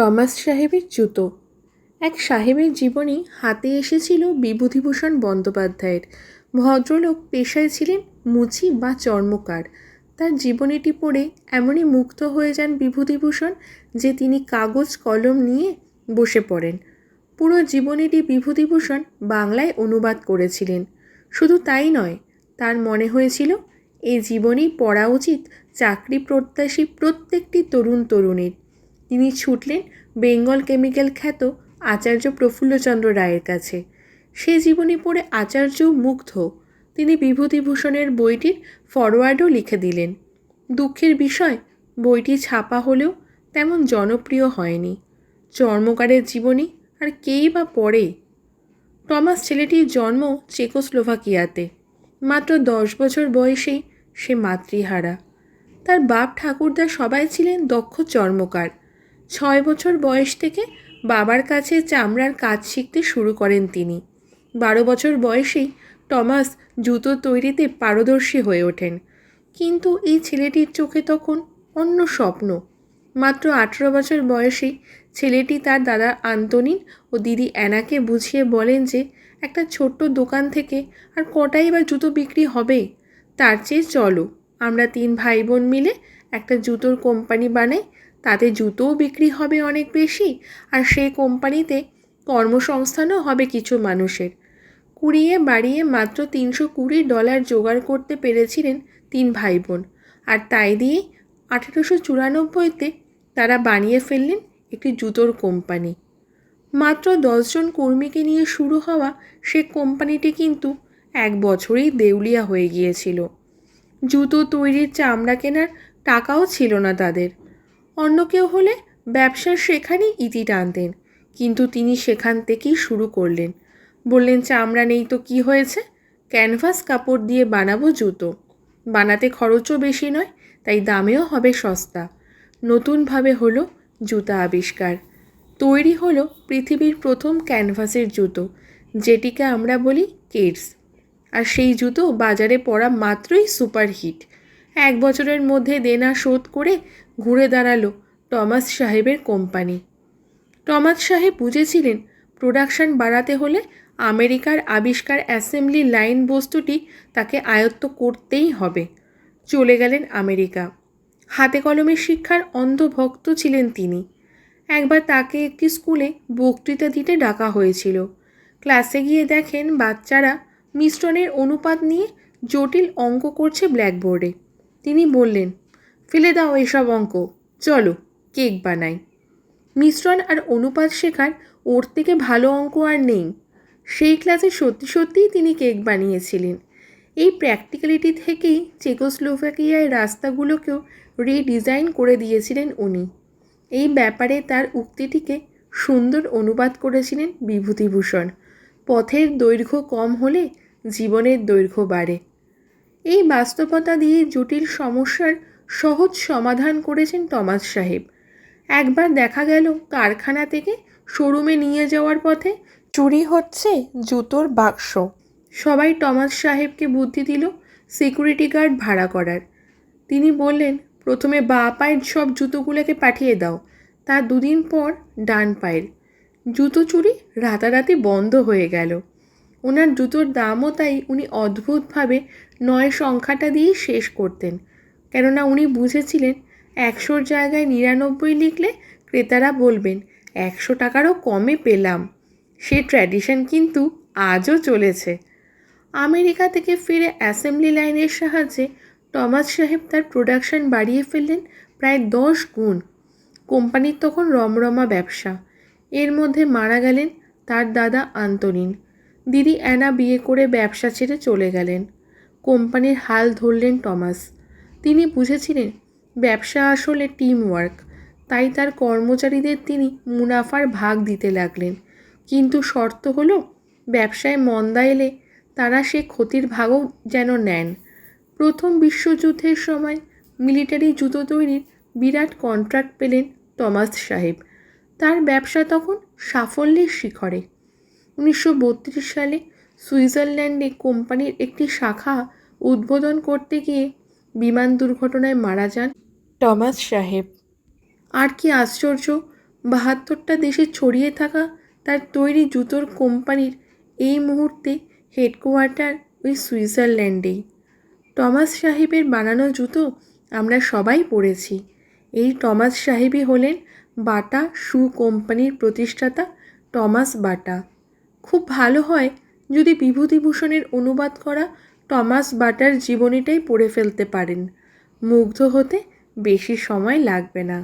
Thomas সাহেবের জুতো। এক সাহেবের জীবনী হাতে এসেছিল বিভূতিভূষণ বন্দ্যোপাধ্যায়ের। ভদ্রলোক পেশায় ছিলেন মুচি বা চর্মকার। তার জীবনীটি পড়ে এমনই মুগ্ধ হয়ে যান বিভূতিভূষণ যে তিনি কাগজ কলম নিয়ে বসে পড়েন। পুরো জীবনীটি বিভূতিভূষণ বাংলায় অনুবাদ করেছিলেন। শুধু তাই নয়, তার মনে হয়েছিল, এই জীবনী পড়া উচিত চাকরি প্রত্যাশী প্রত্যেকটি তরুণ তরুণীর তিনি ছুটলেন বেঙ্গল কেমিক্যাল খ্যাত আচার্য প্রফুল্লচন্দ্র রায়ের কাছে। সে জীবনী পড়ে আচার্য মুগ্ধ। তিনি বিভূতিভূষণের বইটির ফরওয়ার্ডও লিখে দিলেন। দুঃখের বিষয়, বইটি ছাপা হলেও তেমন জনপ্রিয় হয়নি। চর্মকারের জীবনী, আর কেই বা পড়ে? টমাস ছেলেটির জন্ম চেকোস্লোভাকিয়াতে। মাত্র দশ বছর বয়সেই সে মাতৃহারা। তার বাপ ঠাকুরদা সবাই ছিলেন দক্ষ চর্মকার। ছয় বছর বয়স থেকে বাবার কাছে চামড়ার কাজ শিখতে শুরু করেন তিনি। বারো বছর বয়সেই টমাস জুতো তৈরিতে পারদর্শী হয়ে ওঠেন। কিন্তু এই ছেলেটির চোখে তখন অন্য স্বপ্ন। মাত্র আঠেরো বছর বয়সেই ছেলেটি তার দাদা আন্তনিন ও দিদি অ্যানাকে বুঝিয়ে বলেন যে, একটা ছোট্ট দোকান থেকে আর কটাই বা জুতো বিক্রি হবে? তার চেয়ে চলো। আমরা তিন ভাই বোন মিলে একটা জুতোর কোম্পানি বানাই তাতে জুতোও বিক্রি হবে অনেক বেশি আর সেই কোম্পানিতে কর্মসংস্থানও হবে কিছু মানুষের। কুড়িয়ে বাড়িয়ে মাত্র তিনশো কুড়ি ডলার জোগাড় করতে পেরেছিলেন তিন ভাই বোন আর তাই দিয়েই আঠেরোশো চুরানব্বইতে তারা বানিয়ে ফেললেন একটি জুতোর কোম্পানি। মাত্র দশজন কর্মীকে নিয়ে শুরু হওয়া সে কোম্পানিটি কিন্তু এক বছরেই দেউলিয়া হয়ে গিয়েছিল। জুতো তৈরির চামড়া কেনার টাকাও ছিল না তাদের। অন্য কেউ হলে ব্যবসার সেখানেই ইতি টানতেন, কিন্তু তিনি সেখান থেকেই শুরু করলেন। বললেন, চামড়া নেই তো কি হয়েছে? ক্যানভাস কাপড় দিয়ে বানাবো জুতো। বানাতে খরচও বেশি নয়, তাই দামেও হবে সস্তা। নতুনভাবে হলো জুতা আবিষ্কার। তৈরি হলো পৃথিবীর প্রথম ক্যানভাসের জুতো, যেটিকে আমরা বলি কেডস। আর সেই জুতো বাজারে পড়া মাত্রই সুপারহিট। এক বছরের মধ্যে দেনা শোধ করে ঘুরে দাঁড়াল টমাস সাহেবের কোম্পানি। টমাস সাহেব বুঝেছিলেন, প্রোডাকশন বাড়াতে হলে আমেরিকার আবিষ্কার অ্যাসেম্বলি লাইন বস্তুটি তাকে আয়ত্ত করতেই হবে। চলে গেলেন আমেরিকা। হাতে কলমে শিক্ষার অন্ধভক্ত ছিলেন তিনি। একবার তাকে একটি স্কুলে বক্তৃতা দিতে ডাকা হয়েছিল। ক্লাসে গিয়ে দেখেন বাচ্চারা মিশ্রণের অনুপাত নিয়ে জটিল অঙ্ক করছে ব্ল্যাকবোর্ডে। তিনি বললেন, ফেলে দাও এসব অঙ্ক, চলো, কেক বানাই। মিশ্রণ আর অনুপাত শেখার ওর থেকে ভালো অঙ্ক আর নেই। সেই ক্লাসে সত্যি সত্যিই তিনি কেক বানিয়েছিলেন। এই প্র্যাকটিক্যালিটি থেকেই চেকোস্লোভাকিয়ায় রাস্তাগুলোকেও রিডিজাইন করে দিয়েছিলেন উনি। এই ব্যাপারে তার উক্তিটিকে সুন্দর অনুবাদ করেছিলেন বিভূতিভূষণ। পথের দৈর্ঘ্য কম হলে জীবনের দৈর্ঘ্য বাড়ে। এই বাস্তবতা দিয়ে জটিল সমস্যার সহজ সমাধান করেছেন টমাস সাহেব। একবার দেখা গেল কারখানা থেকে শোরুমে নিয়ে যাওয়ার পথে চুরি হচ্ছে জুতোর বাক্স। সবাই টমাস সাহেবকে বুদ্ধি দিল সিকিউরিটি গার্ড ভাড়া করার। তিনি বললেন, প্রথমে বা পায়ের সব জুতোগুলোকে পাঠিয়ে দাও। তার দুদিন পর ডান পায়ের। জুতো চুরি রাতারাতি বন্ধ হয়ে গেল। ওনার জুতোর দামও তাই উনি অদ্ভুতভাবে নয় সংখ্যাটা দিয়েই শেষ করতেন। কেননা উনি বুঝেছিলেন, একশোর জায়গায় নিরানব্বই লিখলে ক্রেতারা বলবেন, একশো টাকারও কমে পেলাম। সে ট্র্যাডিশন কিন্তু আজও চলেছে। আমেরিকা থেকে ফিরে অ্যাসেম্বলি লাইনের সাহায্যে টমাস সাহেব তার প্রোডাকশন বাড়িয়ে ফেললেন প্রায় দশ গুণ। কোম্পানির তখন রমরমা ব্যবসা। এর মধ্যে মারা গেলেন তার দাদা আন্তনিন। দিদি অ্যানা বিয়ে করে ব্যবসা ছেড়ে চলে গেলেন। কোম্পানির হাল ধরলেন টমাস। তিনি বুঝেছিলেন, ব্যবসা আসলে টিম ওয়ার্ক তাই তার কর্মচারীদের তিনি মুনাফার ভাগ দিতে লাগলেন। কিন্তু শর্ত হলো, ব্যবসায় মন্দা এলে তারা সে ক্ষতির ভাগও যেন নেন। প্রথম বিশ্বযুদ্ধের সময় মিলিটারি জুতো তৈরির বিরাট কন্ট্রাক্ট পেলেন টমাস সাহেব। তার ব্যবসা তখন সাফল্যের শিখরে। উনিশশো বত্রিশ সালে সুইজারল্যান্ডে কোম্পানির একটি শাখা উদ্বোধন করতে গিয়ে বিমান দুর্ঘটনায় মারা যান টমাস সাহেব। আর কি আশ্চর্য, বাহাত্তরটা দেশে ছড়িয়ে থাকা তার তৈরি জুতোর কোম্পানির এই মুহূর্তে হেডকোয়ার্টার ওই সুইজারল্যান্ডেই। টমাস সাহেবের বানানো জুতো আমরা সবাই পরেছি। এই টমাস সাহেবই হলেন বাটা শু কোম্পানির প্রতিষ্ঠাতা টমাস বাটা। খুব ভালো হয় যদি বিভূতিভূষণের অনুবাদ করা টমাস বাটার জীবনীটাই পড়ে ফেলতে পারেন। মুগ্ধ হতে বেশি সময় লাগবে না।